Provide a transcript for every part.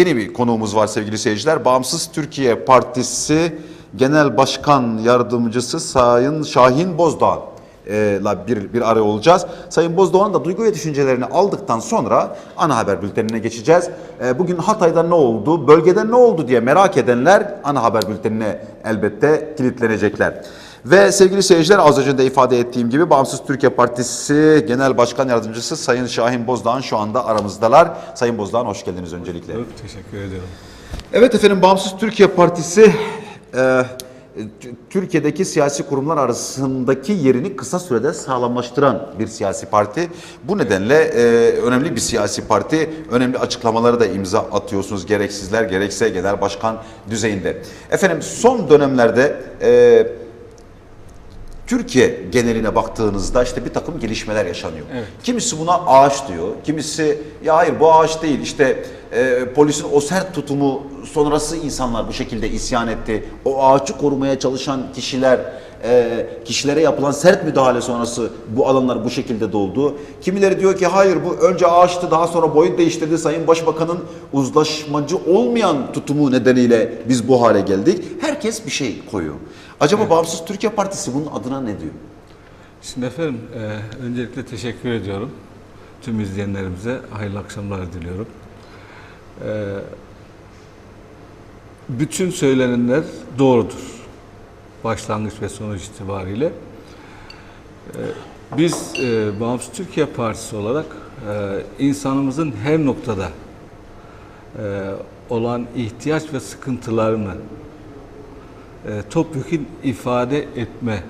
yeni bir konuğumuz var sevgili seyirciler. Bağımsız Türkiye Partisi Genel Başkan Yardımcısı Sayın Şahin Bozdağ la bir, bir araya olacağız. Sayın Bozdoğan da duygu ve düşüncelerini aldıktan sonra ana haber bültenine geçeceğiz. E, Bugün Hatay'da ne oldu, bölgede ne oldu diye merak edenler ana haber bültenine elbette kilitlenecekler. Ve sevgili seyirciler az önce de ifade ettiğim gibi Bağımsız Türkiye Partisi Genel Başkan Yardımcısı Sayın Şahin Bozdağ şu anda aramızdalar. Sayın Bozdağ hoş geldiniz öncelikle. Çok teşekkür ediyorum. Evet efendim Bağımsız Türkiye Partisi e, Türkiye'deki siyasi kurumlar arasındaki yerini kısa sürede sağlamlaştıran bir siyasi parti. Bu nedenle e, önemli bir siyasi parti. Önemli açıklamaları da imza atıyorsunuz gerek sizler gerekse genel başkan düzeyinde. Efendim son dönemlerde e, Türkiye geneline baktığınızda işte bir takım gelişmeler yaşanıyor. Evet. Kimisi buna ağaç diyor, kimisi ya hayır bu ağaç değil işte e, polisin o sert tutumu sonrası insanlar bu şekilde isyan etti. O ağaçı korumaya çalışan kişiler, e, kişilere yapılan sert müdahale sonrası bu alanlar bu şekilde doldu. Kimileri diyor ki hayır bu önce ağaçtı daha sonra boyut değiştirdi. Sayın Başbakan'ın uzlaşmacı olmayan tutumu nedeniyle biz bu hale geldik. Herkes bir şey koyuyor. Acaba Bağımsız Türkiye Partisi bunun adına ne diyor? Şimdi efendim e, öncelikle teşekkür ediyorum. Tüm izleyenlerimize hayırlı akşamlar diliyorum. E, bütün söylenenler doğrudur. Başlangıç ve sonuç itibariyle. E, biz e, Bağımsız Türkiye Partisi olarak e, insanımızın her noktada e, olan ihtiyaç ve sıkıntılarını e, topyekun ifade etme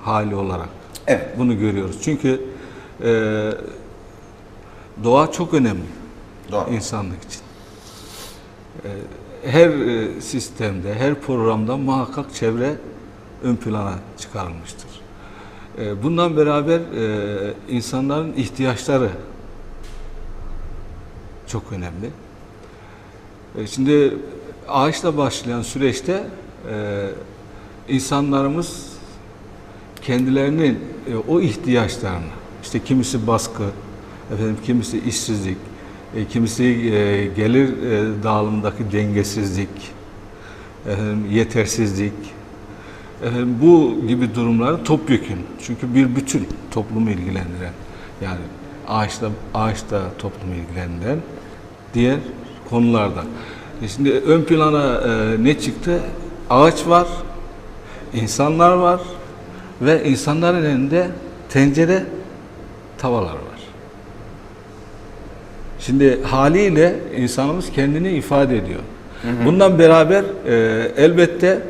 hali olarak Evet. bunu görüyoruz. Çünkü e, doğa çok önemli Doğru. insanlık için. E, her e, sistemde, her programda muhakkak çevre ön plana çıkarılmıştır. E, bundan beraber e, insanların ihtiyaçları çok önemli. E, Şimdi ağaçla başlayan süreçte insanlarımız kendilerinin o ihtiyaçlarını, işte kimisi baskı, efendim kimisi işsizlik, kimisi gelir e, dağılımındaki dengesizlik, yetersizlik, efendim bu gibi durumları topyekün. Çünkü bir bütün toplumu ilgilendiren, yani ağaçla ağaçta toplumu ilgilendiren diğer konularda. E Şimdi ön plana e, ne çıktı? Ağaç var, insanlar var ve insanların elinde tencere, tavalar var. Şimdi haliyle insanımız kendini ifade ediyor. Bundan beraber e, elbette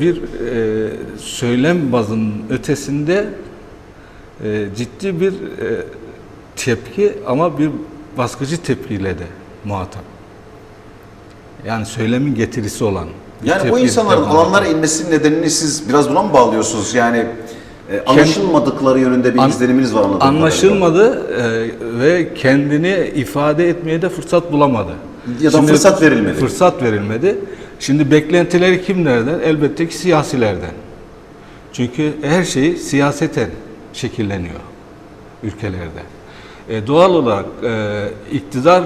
bir e, söylem bazının ötesinde e, ciddi bir e, tepki ama bir baskıcı tepkiyle de muhatap. Yani söylemin getirisi olan. Yani tepki- insanların tepki- alanlara inmesinin nedenini siz biraz buna mı bağlıyorsunuz? Yani e, anlaşılmadıkları yönünde bir An- izleniminiz var anladığım. Anlaşılmadı e, ve kendini ifade etmeye de fırsat bulamadı. Ya da fırsat verilmedi. Fırsat verilmedi. Şimdi beklentileri kimlerden? Elbette ki siyasilerden. Çünkü her şey siyaseten şekilleniyor ülkelerde. E, doğal olarak e, iktidar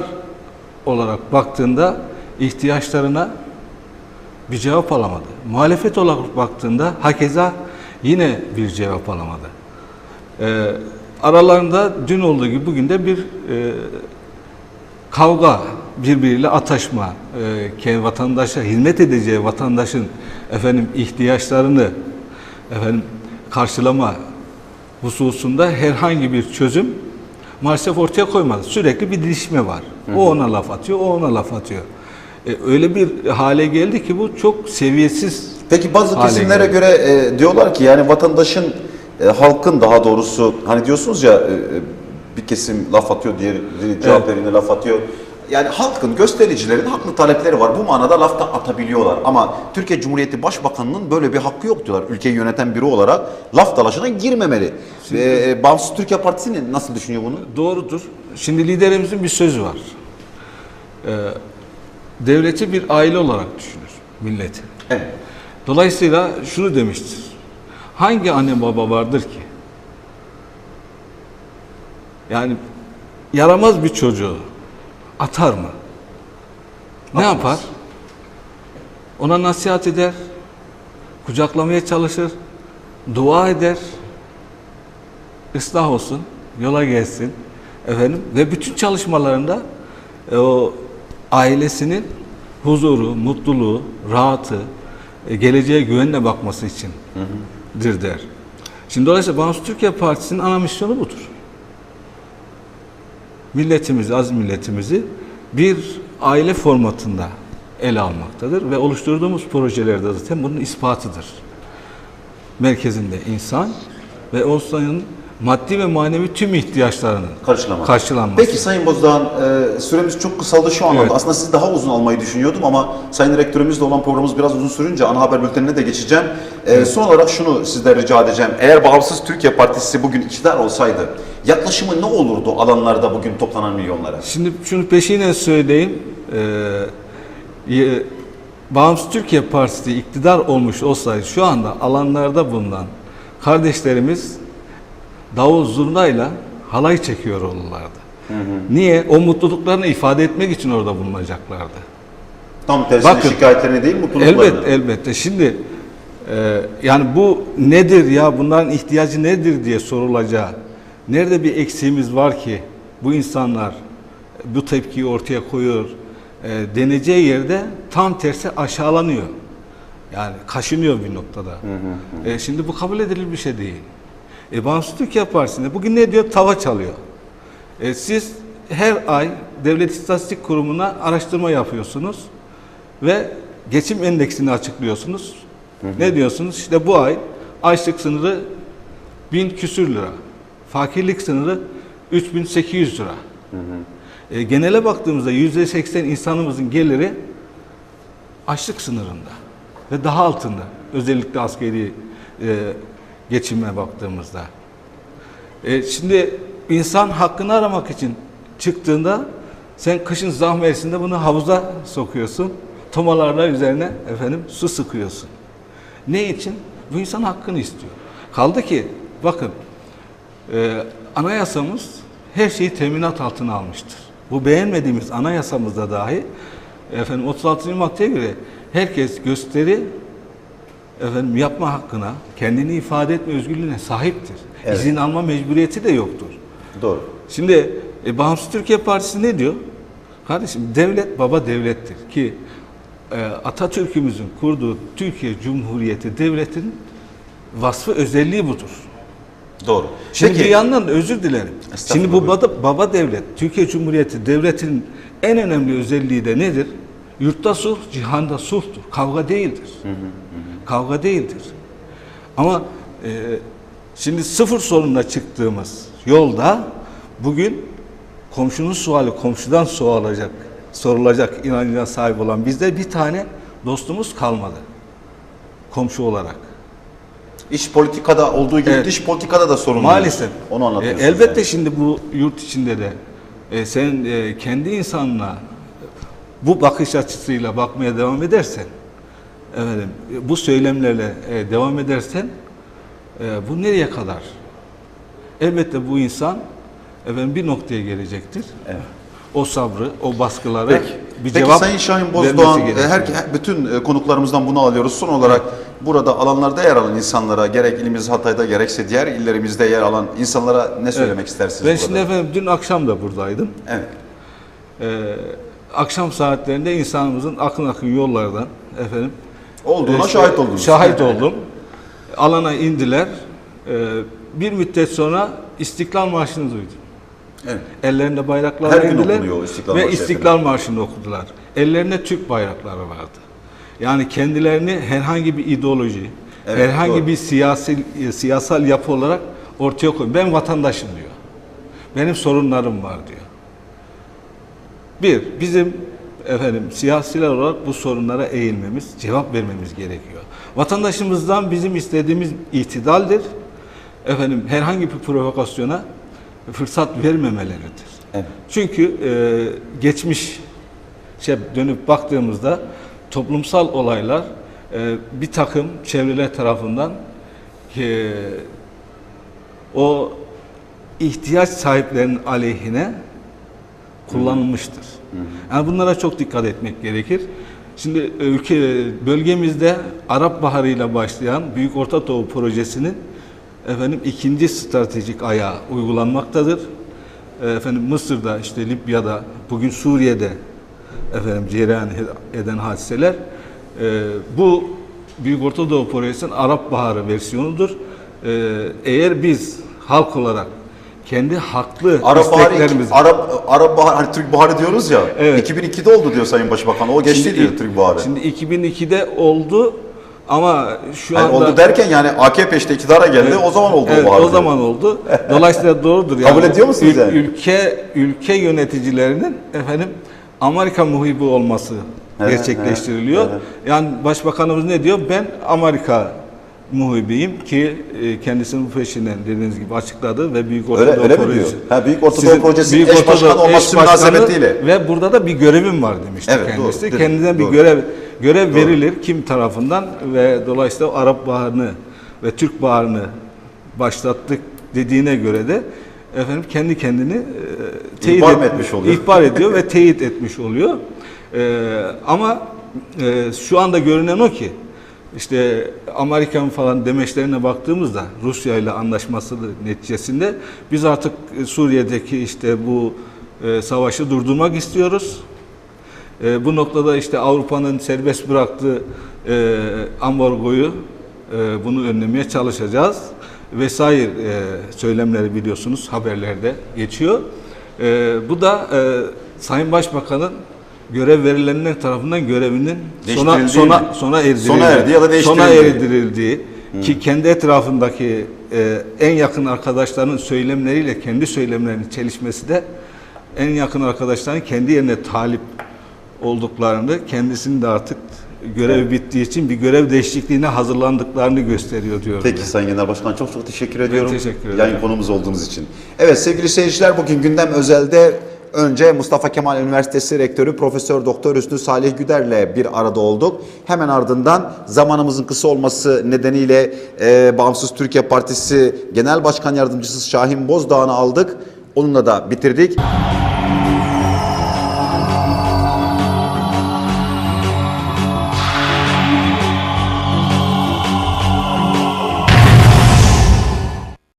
olarak baktığında ihtiyaçlarına bir cevap alamadı. Muhalefet olarak baktığında hakeza yine bir cevap alamadı. Ee, aralarında dün olduğu gibi bugün de bir e, kavga, birbiriyle ataşma, e, vatandaşa hizmet edeceği vatandaşın efendim ihtiyaçlarını efendim karşılama hususunda herhangi bir çözüm maalesef ortaya koymadı. Sürekli bir didişme var. O ona laf atıyor, o ona laf atıyor. E, öyle bir hale geldi ki bu çok seviyesiz Peki bazı kesimlere geldi. göre e, diyorlar ki yani vatandaşın, e, halkın daha doğrusu hani diyorsunuz ya e, e, bir kesim laf atıyor, diğeri cevap verene laf atıyor. Yani halkın, göstericilerin haklı talepleri var. Bu manada laf da atabiliyorlar. Ama Türkiye Cumhuriyeti Başbakanı'nın böyle bir hakkı yok diyorlar. Ülkeyi yöneten biri olarak laf dalaşına girmemeli. E, Bağımsız Türkiye Partisi ne- nasıl düşünüyor bunu? Doğrudur. Şimdi liderimizin bir sözü var. Ee, devleti bir aile olarak düşünür milleti. Evet. Dolayısıyla şunu demiştir. Hangi anne baba vardır ki? Yani yaramaz bir çocuğu atar mı? Ne Yapmaz. yapar? Ona nasihat eder, kucaklamaya çalışır, dua eder, ıslah olsun, yola gelsin efendim ve bütün çalışmalarında e, o ailesinin huzuru, mutluluğu, rahatı, e, geleceğe güvenle bakması içindir der. Şimdi dolayısıyla Bağımsız Türkiye Partisi'nin ana misyonu budur. Milletimizi, az milletimizi bir aile formatında ele almaktadır ve oluşturduğumuz projelerde zaten bunun ispatıdır. Merkezinde insan ve o insanın maddi ve manevi tüm ihtiyaçlarının Karşılamak. karşılanması. Peki Sayın Bozdağ, e, süremiz çok kısaldı şu anlamda. Evet. Aslında sizi daha uzun almayı düşünüyordum ama Sayın Rektörümüzle olan programımız biraz uzun sürünce ana haber bültenine de geçeceğim. E, Son olarak şunu sizden rica edeceğim. Eğer Bağımsız Türkiye Partisi bugün iktidar olsaydı yaklaşımı ne olurdu alanlarda bugün toplanan milyonlara? Şimdi şunu peşine söyleyeyim. Ee, ye- Bağımsız Türkiye Partisi iktidar olmuş olsaydı şu anda alanlarda bulunan kardeşlerimiz davul zurnayla halay çekiyor olurlardı. Niye? O mutluluklarını ifade etmek için orada bulunacaklardı. Tam tersine Bakın, şikayetlerini değil mutluluklarını. Elbet, elbette. Şimdi e, yani bu nedir ya bunların ihtiyacı nedir diye sorulacağı. Nerede bir eksiğimiz var ki bu insanlar bu tepkiyi ortaya koyuyor e, deneceği yerde tam tersi aşağılanıyor. Yani kaşınıyor bir noktada. E, şimdi bu kabul edilir bir şey değil. E, Bağımsız Türkiye Partisi'nde bugün ne diyor? Tava çalıyor. E, siz her ay Devlet İstatistik Kurumu'na araştırma yapıyorsunuz ve geçim endeksini açıklıyorsunuz. Ne diyorsunuz? İşte bu ay açlık sınırı 1000 küsür lira. Fakirlik sınırı 3800 lira. E, genele baktığımızda %80 insanımızın geliri açlık sınırında ve daha altında. Özellikle askeri e, geçime baktığımızda. E, şimdi insan hakkını aramak için çıktığında sen kışın zah mevsiminde bunu havuza sokuyorsun. Tomalarla üzerine efendim su sıkıyorsun. Ne için? Bu insan hakkını istiyor. Kaldı ki bakın e, anayasamız her şeyi teminat altına almıştır. Bu beğenmediğimiz anayasamızda dahi efendim 36. maddeye göre herkes gösteri efendim yapma hakkına, kendini ifade etme özgürlüğüne sahiptir. Evet. İzin alma mecburiyeti de yoktur. Doğru. Şimdi e, Bağımsız Türkiye Partisi ne diyor? Kardeşim devlet baba devlettir ki e, Atatürk'ümüzün kurduğu Türkiye Cumhuriyeti devletin vasfı özelliği budur. Doğru. Şimdi Peki, bir yandan da özür dilerim. Şimdi bu baba, baba devlet, Türkiye Cumhuriyeti devletinin en önemli özelliği de nedir? Yurtta sulh, cihanda sulhtur. Kavga değildir. Kavga değildir. Ama e, şimdi sıfır sorunla çıktığımız yolda bugün komşunun suali komşudan sorulacak, sorulacak inancına sahip olan bizde bir tane dostumuz kalmadı. Komşu olarak. iç politikada olduğu gibi Evet. dış politikada da sorun Maalesef. Onu E, anlatıyorsunuz. elbette yani. şimdi bu yurt içinde de e, sen e, kendi insanına bu bakış açısıyla bakmaya devam edersen, efendim, bu söylemlerle e, devam edersen, e, bu nereye kadar? Elbette bu insan efendim bir noktaya gelecektir. Evet. O sabrı, o baskılara Peki. bir Peki cevap Sayın Şahin Bozdoğan, e, her- bütün e, konuklarımızdan bunu alıyoruz. Son olarak burada alanlarda yer alan insanlara, gerek ilimiz Hatay'da gerekse diğer illerimizde yer alan insanlara ne söylemek Evet. istersiniz Ben burada? şimdi efendim dün akşam da buradaydım. Evet. Ee, akşam saatlerinde insanımızın akın akın yollardan efendim Olduğuna işte şahit oldunuz. Şahit oldum. Alana indiler. Ee, bir müddet sonra İstiklal Marşı'nı duydum. Evet. Ellerinde bayraklarla Her gün indiler o İstiklal ve Marşı İstiklal Marşı'nı okudular. Ellerinde Türk bayrakları vardı. Yani kendilerini herhangi bir ideoloji, Evet, herhangi doğru. bir siyasi e, siyasal yapı olarak ortaya koyuyor. Ben vatandaşım diyor. Benim sorunlarım var diyor. Bir, bizim efendim siyasiler olarak bu sorunlara eğilmemiz, cevap vermemiz gerekiyor. Vatandaşımızdan bizim istediğimiz itidaldir. Efendim herhangi bir provokasyona fırsat vermemeleridir. Evet. Çünkü e, geçmiş şey dönüp baktığımızda toplumsal olaylar e, bir takım çevreler tarafından e, o ihtiyaç sahiplerinin aleyhine kullanılmıştır. Yani bunlara çok dikkat etmek gerekir. Şimdi ülke bölgemizde Arap Baharı ile başlayan Büyük Orta Doğu projesinin efendim ikinci stratejik ayağı uygulanmaktadır. Efendim Mısır'da, işte Libya'da, bugün Suriye'de efendim cereyan eden hadiseler e, bu Büyük Orta Doğu Projesi'nin Arap Baharı versiyonudur. E, eğer biz halk olarak kendi haklı Arap Baharı, isteklerimizi Arap, Arap Baharı, hani Türk Baharı diyoruz ya. Evet. 2002'de oldu diyor Sayın Başbakan. O geçti Şimdi- diyor Türk Baharı. Şimdi 2002'de oldu ama şu Yani anda oldu derken yani AKP işte iktidara geldi. O zaman oldu Evet, o bahar. o zaman oldu. Dolayısıyla doğrudur. Yani Kabul ediyor musunuz yani? Ülke ülke yöneticilerinin efendim Amerika muhibi olması gerçekleştiriliyor. hı hı. Yani başbakanımız ne diyor? Ben Amerika muhibiyim ki e, kendisinin bu peşinden dediğiniz gibi açıkladı ve Büyük Orta Öyle- öyle Projesi. Ha, Büyük Orta Doğu Sizin Projesi'nin Büyük eş Orta başkanı Doğu olması münasebetiyle. Ve burada da bir görevim var demişti Evet, kendisi. doğru, Kendinden bir doğru. görev görev verilir kim tarafından ve dolayısıyla Arap Baharı'nı ve Türk Baharı'nı başlattık dediğine göre de efendim kendi kendini e, teyit İhbar et- etmiş oluyor? ihbar ediyor ve teyit etmiş oluyor. E, ama e, şu anda görünen o ki işte Amerikan falan demeçlerine baktığımızda Rusya ile anlaşması neticesinde biz artık e, Suriye'deki işte bu e, savaşı durdurmak istiyoruz. E, bu noktada işte Avrupa'nın serbest bıraktığı e, ambargoyu e, bunu önlemeye çalışacağız vesaire e, söylemleri biliyorsunuz haberlerde geçiyor. E, bu da e, Sayın Başbakan'ın görev verilenler tarafından görevinin sona sona sona erdirildiği, Sona erdi ya da sona erdirildiği ki kendi etrafındaki e, en yakın arkadaşlarının söylemleriyle kendi söylemlerinin çelişmesi de en yakın arkadaşların kendi yerine talip olduklarını, kendisinin de artık görev bittiği için bir görev değişikliğine hazırlandıklarını gösteriyor diyorum. Peki Sayın Genel Başkan çok çok teşekkür ediyorum. teşekkür ederim. Yayın konumuz olduğunuz için. Evet sevgili seyirciler bugün gündem özelde önce Mustafa Kemal Üniversitesi Rektörü Profesör Doktor Hüsnü Salih Güder'le bir arada olduk. Hemen ardından zamanımızın kısa olması nedeniyle e, Bağımsız Türkiye Partisi Genel Başkan Yardımcısı Şahin Bozdağ'ını aldık. Onunla da bitirdik.